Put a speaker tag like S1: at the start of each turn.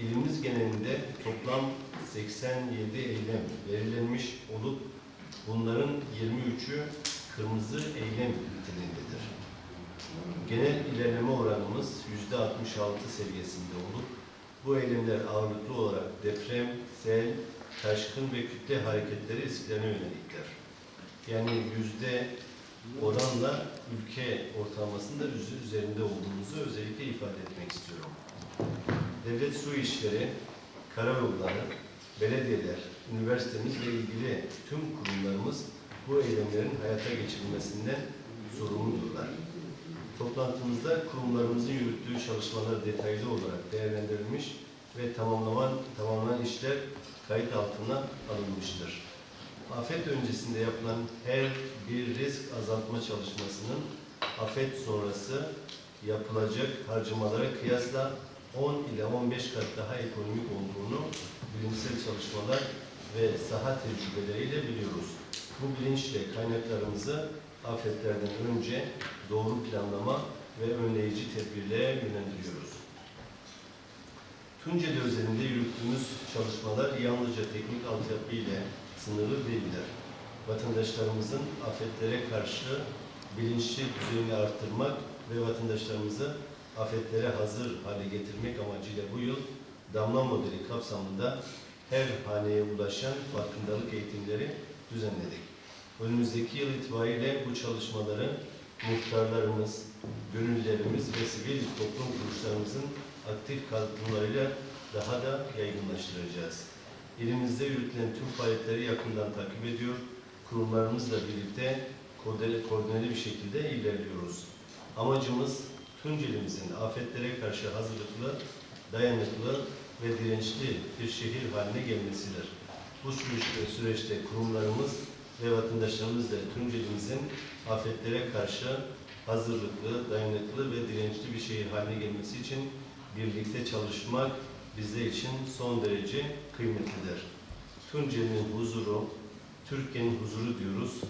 S1: ilimiz genelinde toplam 87 eylem belirlenmiş olup bunların 23'ü kırmızı eylem niteliğindedir. Genel ilerleme oranımız %66 seviyesinde olup bu eylemler ağırlıklı olarak deprem, sel, taşkın ve kütle hareketleri risklerine yöneliktir. Yani yüzde oranla ülke ortalamasında üzerinde olduğumuzu özellikle ifade etmek istiyorum. Devlet su işleri, karayolları, belediyeler, üniversitemiz ve ilgili tüm kurumlarımız bu eylemlerin hayata geçirilmesinden sorumludurlar. Toplantımızda kurumlarımızın yürüttüğü çalışmalar detaylı olarak değerlendirilmiş ve tamamlanan, tamamlanan işler kayıt altına alınmıştır. Afet öncesinde yapılan her bir risk azaltma çalışmasının afet sonrası yapılacak harcamalara kıyasla 10 ile 15 kat daha ekonomik olduğunu bilimsel çalışmalar ve saha tecrübeleriyle biliyoruz. Bu bilinçle kaynaklarımızı afetlerden önce doğru planlama ve önleyici tedbirlere yönlendiriyoruz. Tunceli özelinde yürüttüğümüz çalışmalar yalnızca teknik altyapı ile sınırlı değiller. Vatandaşlarımızın afetlere karşı bilinçli düzeyini arttırmak ve vatandaşlarımızı afetlere hazır hale getirmek amacıyla bu yıl damla modeli kapsamında her haneye ulaşan farkındalık eğitimleri düzenledik. Önümüzdeki yıl itibariyle bu çalışmaları muhtarlarımız, gönüllerimiz ve sivil toplum kuruluşlarımızın aktif katılımlarıyla daha da yaygınlaştıracağız. İlimizde yürütülen tüm faaliyetleri yakından takip ediyor, kurumlarımızla birlikte koordineli, bir şekilde ilerliyoruz. Amacımız Tuncelimizin afetlere karşı hazırlıklı, dayanıklı ve dirençli bir şehir haline gelmesidir. Bu süreçte, süreçte kurumlarımız ve vatandaşlarımızla Tuncelimizin afetlere karşı hazırlıklı, dayanıklı ve dirençli bir şehir haline gelmesi için birlikte çalışmak bizler için son derece kıymetlidir. Tunceli'nin huzuru, Türkiye'nin huzuru diyoruz.